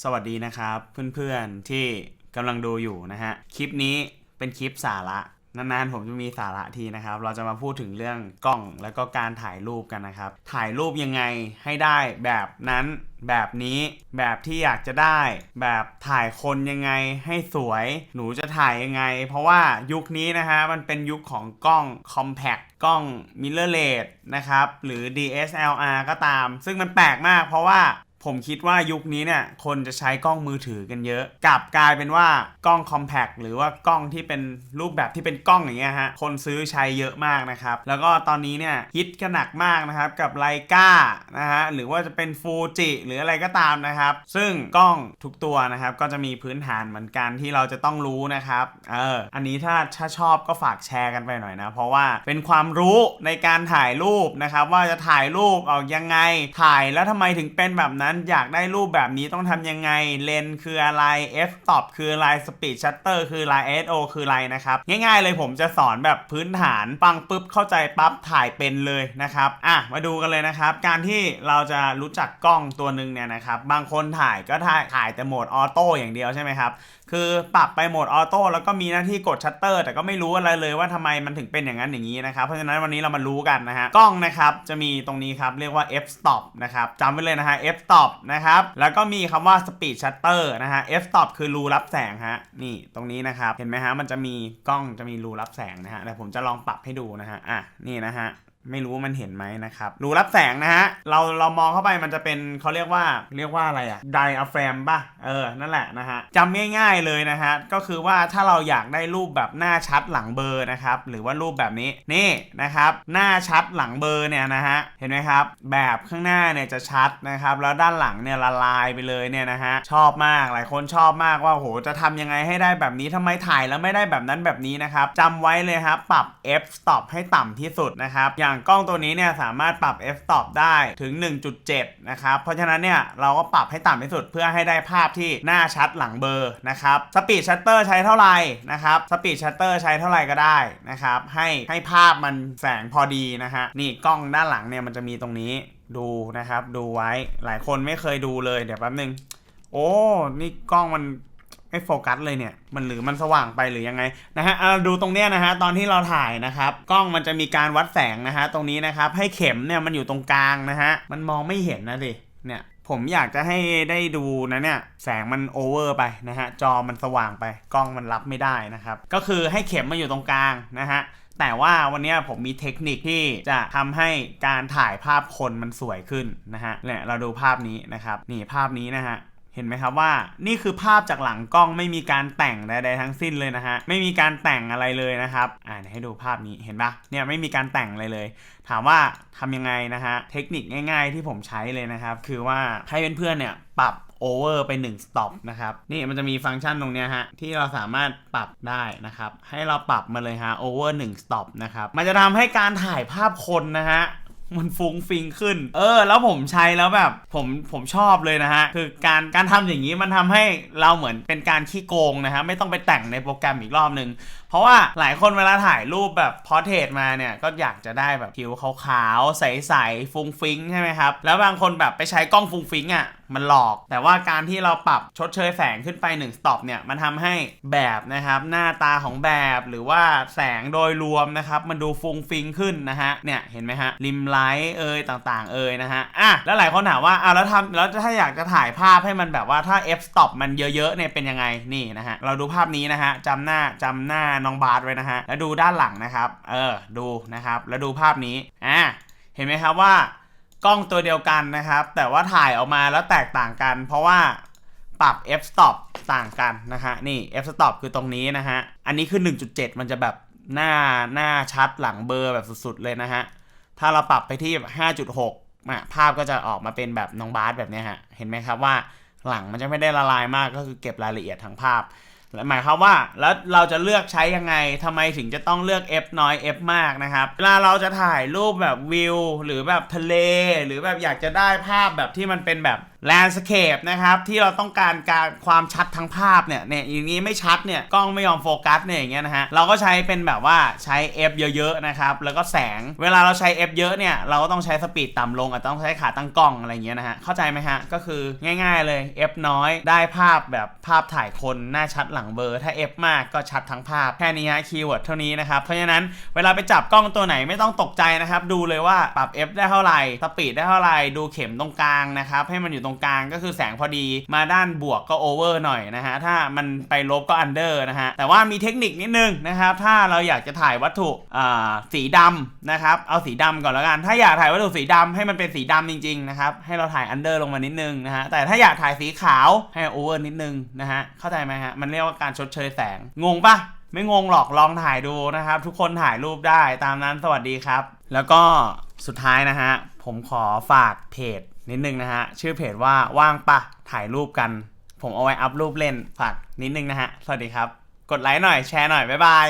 สวัสดีนะครับ เพื่อนๆที่กำลังดูอยู่นะฮะ คลิปนี้เป็นคลิปสาระนานๆผมจะมีสาระทีนะครับ เราจะมาพูดถึงเรื่องกล้องแล้วก็การถ่ายรูปกันนะครับ ถ่ายรูปยังไงให้ได้แบบนั้นแบบนี้แบบที่อยากจะได้ แบบถ่ายคนยังไงให้สวย หนูจะถ่ายยังไง เพราะว่ายุคนี้นะฮะมันเป็นยุคของกล้อง compact กล้อง mirrorless นะครับ หรือ DSLR ก็ตาม ซึ่งมันแปลกมากเพราะว่า ผมคิดว่ายุคนี้เนี่ยคนจะใช้กล้องมือถือกันเยอะกลับกลายเป็นว่ากล้อง compact หรือว่ากล้องที่เป็นรูปแบบที่เป็นกล้องอย่างเงี้ยฮะคนซื้อใช้เยอะมากนะครับ แล้วก็ตอนนี้เนี่ยฮิตกันหนักมากนะครับกับไลกานะฮะหรือว่าจะเป็นฟูจิหรืออะไรก็ตามนะครับ ซึ่งกล้องทุกตัวนะครับก็จะมีพื้นฐานเหมือนกันที่เราจะต้องรู้นะครับเอออันนี้ถ้าถ้าชอบก็ฝากแชร์กันไปหน่อยนะ เพราะว่าเป็นความรู้ในการถ่ายรูปนะครับว่าจะถ่ายรูปออกยังไงถ่ายแล้วทำไมถึงเป็นแบบนั้นอยากได้รูปแบบนี้ต้องทำยังไง เลนคืออะไร f t o p คืออะไร speed shutter คืออะไร ISO คืออะไรนะครับ ง่ายๆเลยผมจะสอนแบบพื้นฐานฟังปุ๊บเข้าใจปั๊บถ่ายเป็นเลยนะครับ อะ มาดูกันเลยนะครับ การที่เราจะรู้จักกล้องตัวหนึ่งเนี่ยนะครับ บางคนถ่ายก็ถ่ายถ่ายแต่โหมดออโต้อย่างเดียวใช่ไหมครับ คือปรับไปโหมดออโต้แล้วก็มีหน้าที่กดชัตเตอร์แต่ก็ไม่รู้อะไรเลยว่าทำไมมันถึงเป็นอย่างนั้นอย่างนี้นะครับ เพราะฉะนั้นวันนี้เรามารู้กันนะฮะ กล้องนะครับจะมีตรงนี้ครับเรียกว่า f stop นะครับจำไว้เลยนะฮะ f stop นะครับ แล้วก็มีคำว่า speed shutter นะฮะ f stop คือรูรับแสงฮะ นี่ตรงนี้นะครับ เห็นไหมฮะ มันจะมีกล้องจะมีรูรับแสงนะฮะแต่ผมจะลองปรับให้ดูนะฮะ อะ นี่นะฮะ ไม่รู้ว่ามันเห็นไหมนะครับ รูรับแสงนะฮะ เราเรามองเข้าไปมันจะเป็นเขาเรียกว่าเรียกว่าอะไรอะไดอะแฟมป่ะ เออ นั่นแหละนะฮะจำง่ายๆเลยนะฮะ ก็คือว่าถ้าเราอยากได้รูปแบบหน้าชัดหลังเบอร์นะครับ หรือว่ารูปแบบนี้ นี่นะครับ หน้าชัดหลังเบอร์เนี่ยนะฮะ เห็นไหมครับ แบบข้างหน้าเนี่ยจะชัดนะครับ แล้วด้านหลังเนี่ยละลายไปเลยเนี่ยนะฮะ ชอบมาก หลายคนชอบมากว่าโห จะทำยังไงให้ได้แบบนี้ทำไมถ่ายแล้วไม่ได้แบบนั้นแบบนี้นะครับจำไว้เลยครับ ปรับ f stop ให้ต่ำที่สุดนะครับอย่างกล้องตัวนี้เนี่ยสามารถปรับ f stop ได้ถึง 1.7 นะครับ เพราะฉะนั้นเนี่ยเราก็ปรับให้ต่ำที่สุดเพื่อให้ได้ภาพที่หน้าชัดหลังเบอร์นะครับสปีดชัตเตอร์ใช้เท่าไหร่นะครับสปีดชัตเตอร์ใช้เท่าไหร่ก็ได้นะครับให้ให้ภาพมันแสงพอดีนะฮะนี่กล้องด้านหลังเนี่ยมันจะมีตรงนี้ดูนะครับ ดูไว้หลายคนไม่เคยดูเลยเดี๋ยวแป๊บนึง โอ้ นี่กล้องมัน ไม่โฟกัสเลยเนี่ยมันหรือมันสว่างไปหรือยังไงนะฮะเอาดูตรงเนี้ยนะฮะตอนที่เราถ่ายนะครับกล้องมันจะมีการวัดแสงนะฮะตรงนี้นะครับให้เข็มเนี่ยมันอยู่ตรงกลางนะฮะมันมองไม่เห็นนะดิเนี่ยผมอยากจะให้ได้ดูนะเนี่ยแสงมันโอเวอร์ไปนะฮะจอมันสว่างไปกล้องมันรับไม่ได้นะครับก็คือให้เข็มมาอยู่ตรงกลางนะฮะแต่ว่าวันเนี้ยผมมีเทคนิคที่จะทำให้การถ่ายภาพคนมันสวยขึ้นนะฮะเนี่ยเราดูภาพนี้นะครับนี่ภาพนี้นะฮะ เห็นไหมครับว่านี่คือภาพจากหลังกล้องไม่มีการแต่งใดๆทั้งสิ้นเลยนะฮะไม่มีการแต่งอะไรเลยนะครับอ่าให้ดูภาพนี้เห็นปะเนี่ยไม่มีการแต่งอะไรเลย ถามว่าทำยังไงนะฮะเทคนิคง่าย ๆ ที่ผมใช้เลยนะครับ คือว่าให้เพื่อนๆเนี่ยปรับโอเวอร์ไป1 stop นะครับ นี่มันจะมีฟังก์ชันตรงนี้ฮะ ที่เราสามารถปรับได้นะครับ ให้เราปรับมาเลยฮะโอเวอร์1 stop นะครับ มันจะทำให้การถ่ายภาพคนนะฮะ มันฟุ้งฟิงขึ้น เออ แล้วผมใช้แล้วแบบผมผมชอบเลยนะฮะ คือการการทำอย่างนี้มันทำให้เราเหมือนเป็นการขี้โกงนะฮะ ไม่ต้องไปแต่งในโปรแกรมอีกรอบนึง เพราะว่าหลายคนเวลาถ่ายรูปแบบพอเทรตมาเนี่ย ก็อยากจะได้แบบผิวขาวๆ ใสๆ ฟุ้งฟิงใช่ไหมครับ แล้วบางคนแบบไปใช้กล้องฟุ้งฟิงอะมันหลอก แต่ว่าการที่เราปรับชดเชยแสงขึ้นไป1สต็อปเนี่ย มันทำให้แบบนะครับ หน้าตาของแบบหรือว่าแสงโดยรวมนะครับ มันดูฟุ้งฟิงขึ้นนะฮะเนี่ยเห็นไหมฮะริมไลท์เอ่ยต่างๆ เอ่ยนะฮะอะแล้วหลายคนถามว่าอะแล้วทำแล้วถ้าอยากจะถ่ายภาพให้มันแบบว่าถ้า f stop มันเยอะๆเนี่ยเป็นยังไงนี่นะฮะเราดูภาพนี้นะฮะจำหน้าจำหน้าน้องบาร์สไว้นะฮะแล้วดูด้านหลังนะครับ เออดูนะครับ แล้วดูภาพนี้อะเห็นไหมครับว่ากล้องตัวเดียวกันนะครับ แต่ว่าถ่ายออกมาแล้วแตกต่างกัน เพราะว่าปรับ f stop ต่างกันนะฮะนี่ f stop คือตรงนี้นะฮะอันนี้คือ 1.7 มันจะแบบหน้าหน้าชัดหลังเบลอร์แบบสุดๆเลยนะฮะ ถ้าเราปรับไปที่ 5.6ภาพก็จะออกมาเป็นแบบน้องบาสแบบนี้ฮะ เห็นไหมครับว่าหลังมันจะไม่ได้ละลายมากก็คือเก็บรายละเอียดทั้งภาพและหมายความว่าแล้วเราจะเลือกใช้ยังไงทำไมถึงจะต้องเลือก f น้อย f มากนะครับ เวลาเราจะถ่ายรูปแบบวิว หรือแบบทะเล หรือแบบอยากจะได้ภาพแบบที่มันเป็นแบบ landscape นะครับที่เราต้องการการความชัดทั้งภาพเนี่ยเนี่ยอย่างนี้ไม่ชัดเนี่ยกล้องไม่ยอมโฟกัสเนี่ยอย่างเงี้ยนะฮะเราก็ใช้เป็นแบบว่าใช้ f เยอะๆนะครับแล้วก็แสงเวลาเราใช้ f เยอะเนี่ยเราก็ต้องใช้สปีดต่ำลงอาจจะต้องใช้ขาตั้งกล้องอะไรเงี้ยนะฮะเข้าใจไหมฮะก็คือง่าย ๆเลย f น้อยได้ภาพแบบภาพถ่ายคนหน้าชัดหลังเบลอถ้า f มากก็ชัดทั้งภาพแค่นี้ฮะคีย์เวิร์ดเท่านี้นะครับเพราะฉะนั้นเวลาไปจับกล้องตัวไหนไม่ต้องตกใจนะครับดูเลยว่าปรับ f ได้เท่าไหร่สปีดได้เท่าไหร่ดูเข็มตรงกลางนะครับให้มันอยู่ตรงกลางก็คือแสงพอดีมาด้านบวกก็โอเวอร์หน่อยนะฮะ ถ้ามันไปลบก็อันเดอร์นะฮะ แต่ว่ามีเทคนิคนิดนึงนะครับ ถ้าเราอยากจะถ่ายวัตถุสีดำนะครับ เอาสีดำก่อนแล้วกัน ถ้าอยากถ่ายวัตถุสีดำให้มันเป็นสีดำจริงๆนะครับ ให้เราถ่ายอันเดอร์ลงมานิดนึงนะฮะ แต่ถ้าอยากถ่ายสีขาวให้โอเวอร์นิดนึงนะฮะ เข้าใจไหมฮะ มันเรียกว่าการชดเชยแสง งงปะไม่งงหรอกลองถ่ายดูนะครับ ทุกคนถ่ายรูปได้ตามนั้นสวัสดีครับ แล้วก็สุดท้ายนะฮะผมขอฝากเพจ นิดนึงนะฮะ ชื่อเพจว่าว่างปะถ่ายรูปกัน ผมเอาไว้อัพรูปเล่นฝากนิดนึงนะฮะ สวัสดีครับ กดไลค์หน่อยแชร์หน่อย บ๊ายบาย